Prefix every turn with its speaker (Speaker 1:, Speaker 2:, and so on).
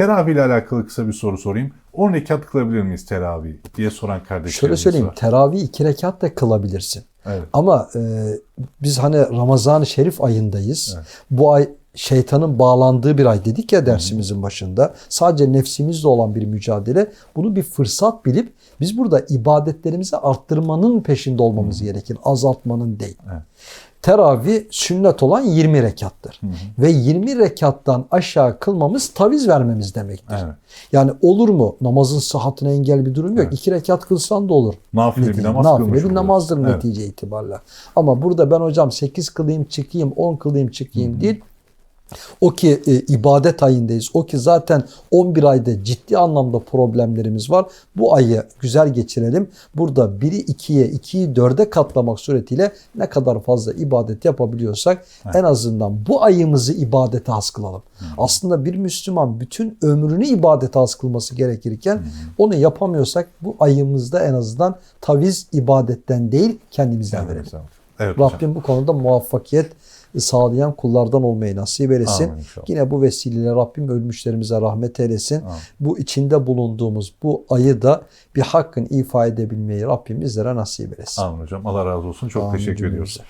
Speaker 1: Teravih ile alakalı kısa bir soru sorayım. 10 rekat kılabilir miyiz teravih diye soran kardeşlerimiz
Speaker 2: Şöyle söyleyeyim,
Speaker 1: var.
Speaker 2: teravih iki rekat da kılabilirsin.
Speaker 1: Evet.
Speaker 2: Ama e, biz hani Ramazan-ı Şerif ayındayız.
Speaker 1: Evet.
Speaker 2: Bu ay şeytanın bağlandığı bir ay dedik ya dersimizin başında. Sadece nefsimizle olan bir mücadele. Bunu bir fırsat bilip biz burada ibadetlerimizi arttırmanın peşinde olmamız gerekir. Azaltmanın değil.
Speaker 1: Evet.
Speaker 2: Teravih sünnet olan 20 rekattır. Ve 20 rekattan aşağı kılmamız taviz vermemiz demektir.
Speaker 1: Evet.
Speaker 2: Yani olur mu? Namazın sıhhatine engel bir durum yok.
Speaker 1: Evet.
Speaker 2: İki rekat kılsan da olur.
Speaker 1: Nafile bir namaz
Speaker 2: nafile bir namazdır
Speaker 1: Evet.
Speaker 2: netice itibariyle. Ama burada ben hocam 8 kılayım çıkayım, 10 kılayım çıkayım değil. O ki e, ibadet ayındayız. O ki zaten 11 ayda ciddi anlamda problemlerimiz var. Bu ayı güzel geçirelim. Burada 1'i 2'ye, 2'yi 4'e katlamak suretiyle ne kadar fazla ibadet yapabiliyorsak en azından bu ayımızı ibadete has kılalım. Aslında bir Müslüman bütün ömrünü ibadete has kılması gerekirken onu yapamıyorsak bu ayımızda en azından taviz ibadetten değil kendimizden verelim.
Speaker 1: Evet hocam.
Speaker 2: Rabbim bu konuda muvaffakiyet sağlayan kullardan olmayı nasip eylesin.
Speaker 1: Amin inşallah.
Speaker 2: Yine bu vesileyle Rabbim ölmüşlerimize rahmet eylesin.
Speaker 1: Amin.
Speaker 2: Bu içinde bulunduğumuz bu ayı da bir hakkın ifa edebilmeyi Rabbim bizlere nasip eylesin.
Speaker 1: Amin hocam. Allah razı olsun. Çok
Speaker 2: Amin
Speaker 1: teşekkür ediyoruz.